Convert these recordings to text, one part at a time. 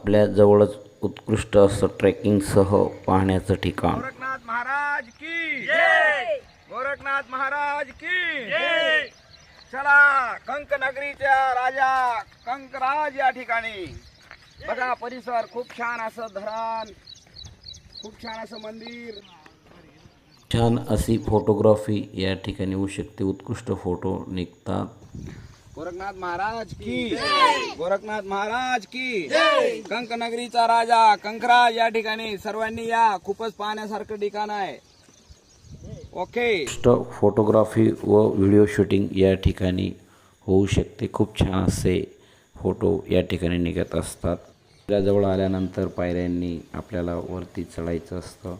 आपल्या जवळच उत्कृष्ट असं ट्रेकिंगसह पाहण्याचं ठिकाण. गोरखनाथ महाराज की जय! गोरखनाथ महाराज की जय! चला कंक नगरीच्या राजा कंकराज या ठिकाणी. बघा परिसर खूप छान असं धरण खूप छान असं मंदिर. छान अशी फोटोग्राफी या ठिकाणी होऊ शकते. उत्कृष्ट फोटो निघतात. गोरखनाथ महाराज की गोरखनाथ महाराज की कंक नगरीचा राजा कंकराज या ठिकाणी सर्वांनी या खूपच पाहण्यासारखं ठिकाण आहे. ओके. फोटोग्राफी व व्हिडिओ शूटिंग या ठिकाणी होऊ शकते. खूप छान असे फोटो या ठिकाणी निघत असतात. जवळ आल्यानंतर पायऱ्यांनी आपल्याला वरती चढायचं असतं.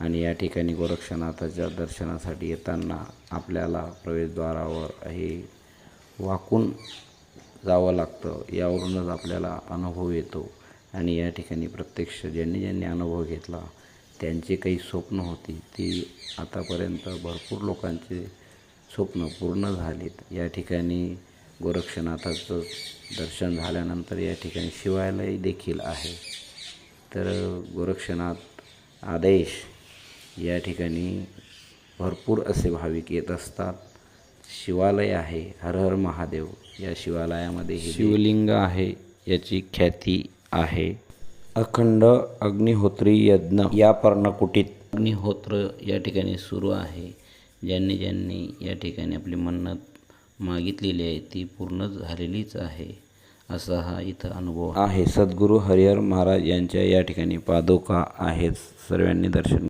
आणि या ठिकाणी गोरक्षनाथाच्या दर्शनासाठी येताना आपल्याला प्रवेशद्वारावर हे वाकून जावं लागतं. यावरूनच आपल्याला अनुभव येतो. आणि या ठिकाणी प्रत्यक्ष ज्यांनी ज्यांनी अनुभव घेतला त्यांची काही स्वप्न होती ती आतापर्यंत भरपूर लोकांचे स्वप्न पूर्ण झालीत. या ठिकाणी गोरक्षनाथाचं दर्शन झाल्यानंतर या ठिकाणी शिवालय देखील आहे. तर गोरक्षनाथ आदेश या ठिकाणी भरपूर असे भाविक येत असतात. शिवालय आहे हर हर महादेव. या शिवालयामध्ये हे शिवलिंग आहे याची ख्याती आहे. अखंड अग्निहोत्री यज्ञ या पर्णकुटीत. अग्निहोत्र या ठिकाणी सुरू आहे. ज्यांनी ज्यांनी या ठिकाणी आपली मन्नत मागितलेली आहे ती पूर्ण झालेलीच आहे. असा हा इथं अनुभव आहे. सद्गुरू हरिहर महाराज यांच्या या ठिकाणी पादुका आहेत. सर्वांनी दर्शन